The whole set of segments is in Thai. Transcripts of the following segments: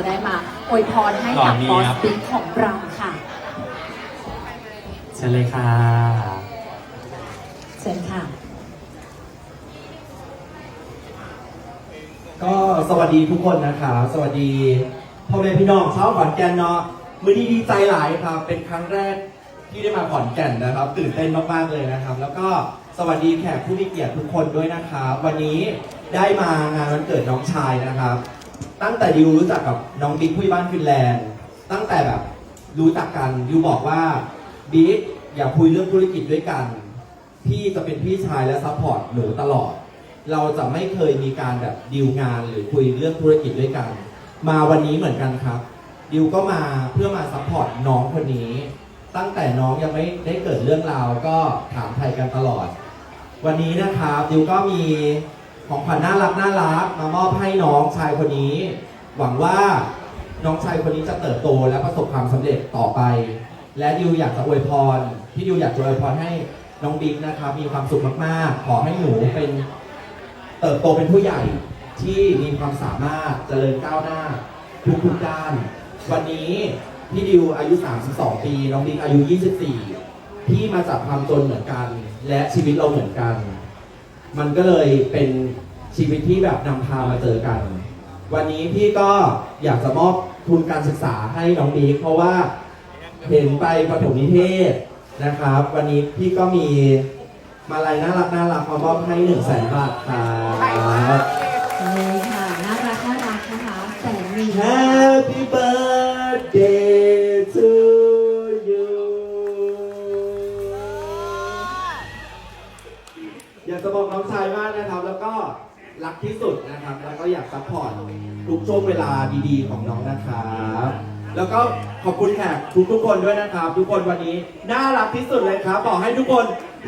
จะได้มาอวยพรให้กับก่อนนี้บอสครับ บิ๊กของเราค่ะเชิญเลยค่ะเชิญค่ะ ก็สวัสดีทุกคนนะครับสวัสดีพ่อแม่พี่น้องชาวขอนแก่นเนาะมือดีดีใจหลายครับ เป็นครั้งแรกที่ได้มาขอนแก่นนะครับ ตื่นเต้นมากๆเลยนะครับ แล้วก็สวัสดีแขกผู้มีเกียรติทุกคนด้วยนะครับวันนี้ได้มางานวันเกิดน้องชายนะครับ ตั้งแต่ดิวรู้จักกับน้องบิ๊กผู้บ้านฟินแลนด์ ตั้งแต่แบบรู้จักกันดิวบอกว่าบิ๊กอย่าคุยเรื่องธุรกิจด้วยกัน พี่จะเป็นพี่ชายและซัพพอร์ตหนูตลอด เราจะไม่เคยมีการแบบดีลงานหรือคุยเรื่องธุรกิจด้วยกัน มาวันนี้เหมือนกันครับดิวก็มาเพื่อมาซัพพอร์ตน้องคนนี้ ตั้งแต่น้องยังไม่ได้เกิดเรื่องราวก็ถามไทยกันตลอด วันนี้นะครับดิวก็มี ของขวัญน่ารักน่ารักมามอบให้น้องชายคนนี้ หวังว่าน้องชายคนนี้จะเติบโตและประสบความสำเร็จต่อไป และดิวอยากจะอวยพรที่ดิวอยากจะอวยพรให้น้องบิ๊กนะครับมีความสุขมากๆ ขอให้หนูเป็นเติบโตเป็นผู้ใหญ่ที่มีความสามารถเจริญก้าวหน้าทุกๆด้าน วันนี้พี่ดิวอายุ 32 ปี น้องบิ๊กอายุ 24 พี่มาจากความจนเหมือนกัน และชีวิตเราเหมือนกัน มันก็เลยเป็นชีวิตที่แบบนำพามาเจอกัน วันนี้พี่ก็อยากจะมอบทุนการศึกษาให้น้องบิ๊กเพราะว่าเห็นไปประถมนิเทศนะครับ วันนี้พี่ก็มีมาลัยน่ารักน่ารักมามอบให้หนึ่งแสนบาทครับเลยค่ะน่ารักน่ารักนะคะแสนมี Happy birthday to อยากจะบอกน้องชายมากนะครับ แล้วก็รักที่สุดนะครับ แล้วก็อยากซัพพอร์ตทุกช่วงเวลาดีๆ ของน้องนะครับแล้วก็ขอบคุณแขกทุกๆคนด้วยนะครับ ทุกคนวันนี้น่ารักที่สุดเลยครับบอกให้ทุกคน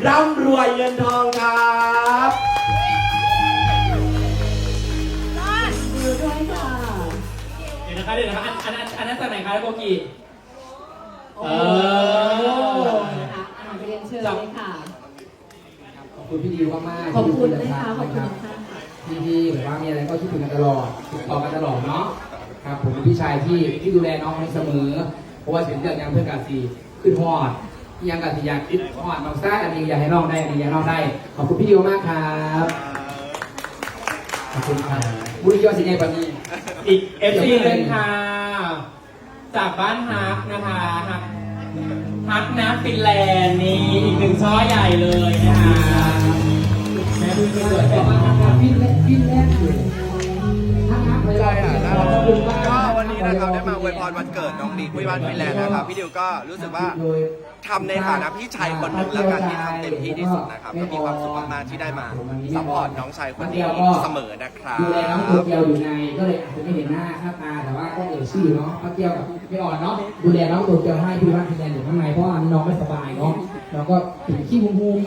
ร่ำรวยเงินทองครับมือด้วยค่ะเดี๋ยวนะคะเดี๋ยวนะคะอันอันอันอันนั้นจากไหนคะโกกิโอ้เออ นะคะอ่านไปเรียนเชิญเลยค่ะ ขอบ คุณพี่ดิวมากๆขอบคุณนะที่คะดูขอบคุณนะนะครัคะที่ที่แบบว่ามีอะไรก็คิดถึงกันตลอดติดต่อกันตลอดเนาะครับผมเป็นพี่ชายที่ที่ดูแลน้องให้เสมอ เพราะว่าถึงเรื่องยังเพื่อนกันสีขึ้นฮอดยังกันสีอยากคิดฮอดน้องซ่าอันนี้อยากให้น้องได้อันนี้อยากให้น้องได้ ขอบคุณพี่ดิวมากครับขอบคุณครับบุรียอดสิงห์ปานีอีกเอฟซีหนึ่งค่ะจากบ้านฮักนะคะฮักฮักนะฟินแลนด์นี่อีกหนึ่งช่อใหญ่เลยนะคะ ใช่ค่ะน่ารักขอบคุณมากก็วันนี้นะครับได้มาอวยพรวันเกิดน้องบิ๊กผู้ใหญ่บ้านฟิแลนด์นะครับพี่ดิวก็รู้สึกว่าทำในฐานะพี่ชายคนหนึ่งแล้วกันที่ทำเต็มที่ที่สุดนะครับก็มีความสุขมากๆที่ได้มาซัพพอร์ตน้องชายคนนี้เสมอนะครับดูแลน้องตัวเกียวอยู่ในก็เลยอาจจะไม่เห็นหน้าค่าตาแต่ว่าก็เอ่ยชื่อเนาะป้าเกียวกับพี่อ่อนเนาะดูแลน้องตัวเกียวให้พี่บ้านพี่แดนอยู่ข้างในเพราะว่าน้องไม่สบายเนาะเราก็ถึงขี้หุ้ม